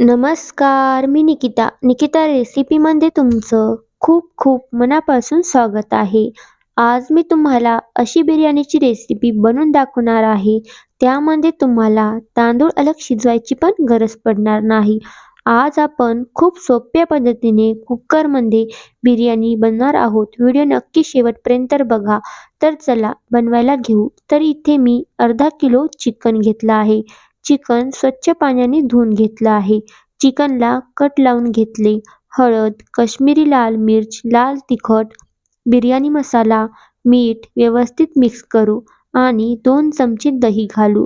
नमस्कार मी निकिता. निकिता रेसिपीमध्ये तुमचं खूप खूप मनापासून स्वागत आहे. आज मी तुम्हाला अशी बिर्याणीची रेसिपी बनवून दाखवणार आहे. त्यामध्ये तुम्हाला तांदूळ अलग शिजवायची पण गरज पडणार नाही. आज आपण खूप सोप्या पद्धतीने कुकरमध्ये बिर्याणी बनवणार आहोत. व्हिडिओ नक्की शेवटपर्यंत बघा. तर चला बनवायला घेऊ. तर इथे मी अर्धा किलो चिकन घेतलं आहे. चिकन स्वच्छ पाण्याने धुवून घेतलं आहे. चिकनला कट लावून घेतले. हळद कश्मीरी लाल मिर्च लाल तिखट बिर्याणी मसाला मीठ व्यवस्थित मिक्स करू आणि दोन चमचे दही घालू.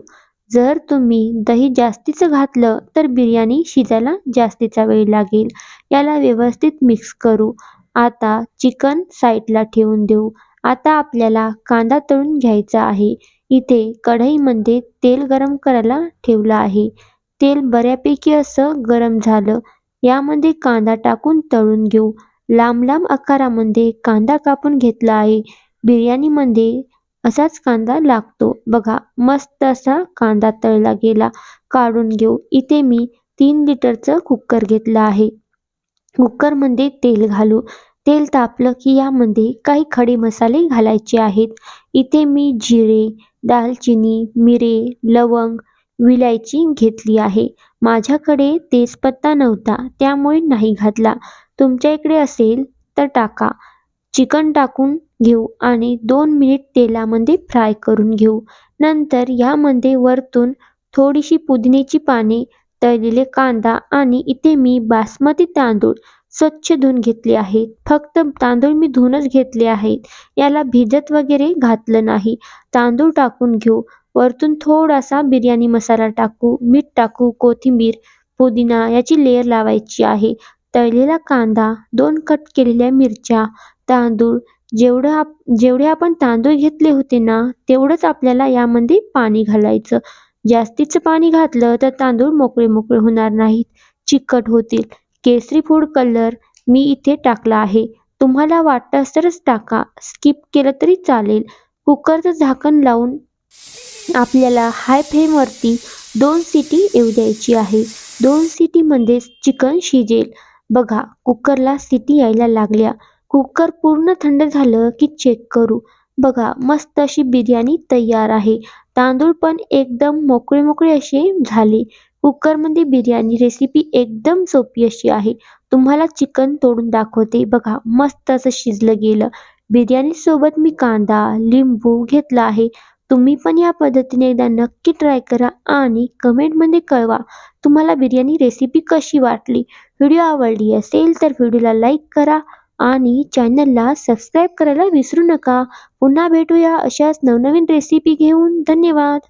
जर तुम्ही दही जास्तीचं घातलं तर बिर्याणी शिजायला जास्तीचा वेळ लागेल. याला व्यवस्थित मिक्स करू. आता चिकन साईडला ठेवून देऊ. आता आपल्याला कांदा तळून घ्यायचा आहे. इथे कढईमध्ये तेल गरम करायला ठेवलं आहे. तेल बऱ्यापैकी असं गरम झालं. यामध्ये कांदा टाकून तळून घेऊ. लांब लांब आकारामध्ये कांदा कापून घेतला आहे. बिर्याणीमध्ये असाच कांदा लागतो. बघा मस्त असा कांदा तळला गेला. काढून घेऊ. इथे मी तीन लिटरचं कुकर घेतलं आहे. कुकरमध्ये तेल घालू. तेल तापलं की यामध्ये काही खडे मसाले घालायचे आहेत. इथे मी जिरे दालचिनी मिरे लवंग विलायची घेतली आहे. माझ्याकडे तेजपत्ता नव्हता त्यामुळे नाही घातला. तुमच्या इकडे असेल तर टाका. चिकन टाकून घेऊ आणि दोन मिनिट तेलामध्ये फ्राय करून घेऊ. नंतर यामध्ये वरतून थोडीशी पुदिन्याची पाने तळलेले कांदा आणि इथे मी बासमती तांदूळ स्वच्छ धुवून घेतले आहेत. फक्त तांदूळ मी धुवूनच घेतले आहेत. याला भिजत वगैरे घातलं नाही. तांदूळ टाकून घेऊ. वरतून थोडासा बिर्याणी मसाला टाकू मीठ टाकू कोथिंबीर पुदिना याची लेअर लावायची आहे. तळलेला कांदा दोन कट केलेल्या मिरच्या तांदूळ जेवढं आप जेवढे आपण तांदूळ घेतले होते ना तेवढंच आपल्याला यामध्ये पाणी घालायचं. जास्तीचं पाणी घातलं तर तांदूळ मोकळे मोकळे होणार नाहीत. चिकट होतील. केसरी फूड कलर मी इथे टाकला आहे. तुम्हाला वाटतं तरच टाका. स्किप केलं तरी चालेल. कुकरचं झाकण लावून आपल्याला हाय फ्लेमवरती दोन सिटी येऊ द्यायची आहे. दोन सिटीमध्येच चिकन शिजेल. बघा कुकरला सिटी यायला लागल्या. कुकर पूर्ण थंड झालं की चेक करू. बघा मस्त अशी बिर्याणी तयार आहे. तांदूळ पण एकदम मोकळे मोकळे असे झाले. कुकरमध्ये बिर्याणी रेसिपी एकदम सोपी अशी आहे. तुम्हाला चिकन तोडून दाखवते. बघा मस्त असं शिजलं गेलं. बिर्याणीसोबत मी कांदा लिंबू घेतला आहे. तुम्ही पण या पद्धतीने एकदा नक्की ट्राय करा आणि कमेंटमध्ये कळवा तुम्हाला बिर्याणी रेसिपी कशी वाटली. व्हिडिओ आवडली असेल तर व्हिडिओला लाईक करा आणि चॅनलला सबस्क्राईब करायला विसरू नका. पुन्हा भेटूया अशाच नवनवीन रेसिपी घेऊन. धन्यवाद.